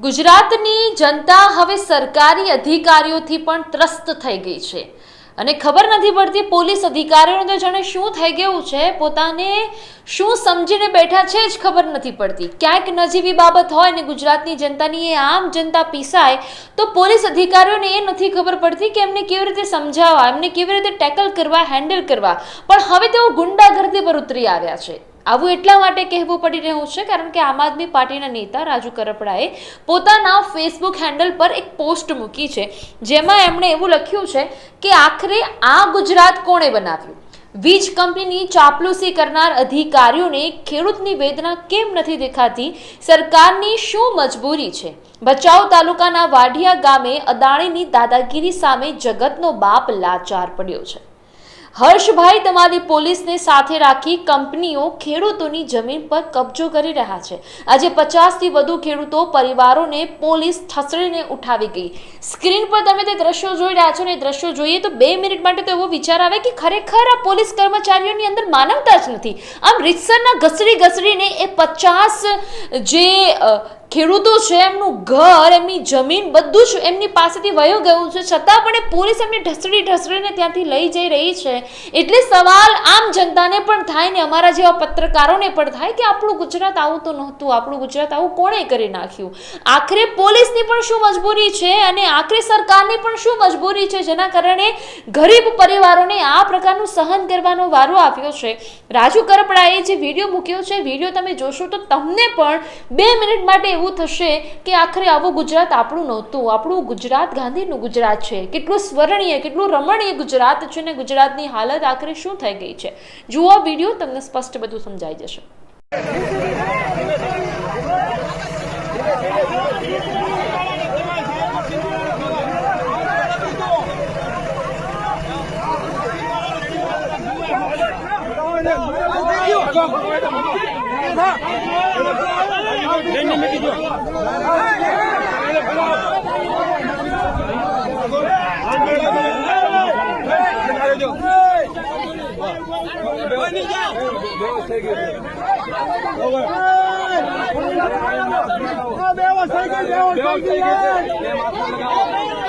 ગુજરાતની જનતા હવે સરકારી અધિકારીઓથી પણ ત્રસ્ત થઈ ગઈ છે. અને ખબર નથી પડતી પોલીસ અધિકારીઓને તો જાણે શું થઈ ગયું છે, પોતાને શું સમજીને બેઠા છે જ ખબર નથી પડતી. ક્યાંક નજીવી બાબત હોય ને ગુજરાતની જનતાની એ આમ જનતા પીસાય, તો પોલીસ અધિકારીઓને એ નથી ખબર પડતી કે એમને કેવી રીતે સમજાવવા, એમને કેવી રીતે ટેકલ કરવા, હેન્ડલ કરવા. પણ હવે તેઓ ગુંડાગર્દી પર ઉતરી આવ્યા છે. આવું એટલા માટે કહેવું પડી રહ્યું છે કારણ કે આમ આદમી પાર્ટીના નેતા રાજુ કરપડાએ પોતાના ફેસબુક હેન્ડલ પર એક પોસ્ટ મૂકી છે. જેમાં એમણે એવું લખ્યું છે કે આખરે આ ગુજરાત કોણે બનાવ્યું? વીજ કંપનીની ચાપલુસી કરનાર અધિકારીઓને ખેડૂતની વેદના કેમ નથી દેખાતી? સરકારની શું મજબૂરી છે? ભચાઉ તાલુકાના વાઢિયા ગામે અદાણીની દાદાગીરી સામે જગતનો બાપ લાચાર પડ્યો છે. હર્ષભાઈ તમારી પોલીસને સાથે રાખી કંપનીઓ ખેડૂતોની જમીન પર કબજો કરી રહ્યા છે. આજે પચાસથી વધુ ખેડૂતો પરિવારોને પોલીસ ઠસડીને ઉઠાવી ગઈ. સ્ક્રીન પર તમે તે દ્રશ્યો જોઈ રહ્યા છો ને દ્રશ્યો જોઈએ તો બે મિનિટ માટે તો એવો વિચાર આવે કે ખરેખર આ પોલીસ કર્મચારીઓની અંદર માનવતા જ નથી. આમ રીતસરના ઘસડી ઘસડીને એ પચાસ જે ખેડૂતો છે, એમનું ઘર, એમની જમીન બધું જ એમની પાસેથી વયો ગયું છે. છતાં પણ એ પોલીસ એમને ઢસડી ઢસડીને ત્યાંથી લઈ જઈ રહી છે. એટલે સવાલ આમ જનતાને પણ થાય ને અમારા જેવા પત્રકારોને પણ થાય કે આપણું ગુજરાત આવું તો નહોતું, આપણું ગુજરાત આવું કોણે કરી નાખ્યું? આખરે પોલીસની પણ શું મજબૂરી છે અને આખરે સરકારની પણ શું મજબૂરી છે? જેના કારણે ગરીબ પરિવારોને આ પ્રકારનું સહન કરવાનો વારો આવ્યો છે. રાજુ કરપડાએ જે વીડિયો મૂક્યો છે, વીડિયો તમે જોશો તો તમને પણ બે મિનિટ માટે એવું થશે કે આખરે આવું ગુજરાત આપણું નહોતું. આપણું ગુજરાત ગાંધીનું ગુજરાત છે. કેટલું સ્વરણીય, કેટલું રમણીય ગુજરાત છે ને ગુજરાતની હાલત આખરે શું થઈ ગઈ છે? જુઓ વીડિયો, તમને સ્પષ્ટ બધું સમજાઈ જશે. બેવસ થઈ ગઈ બેવસ થઈ ગઈ.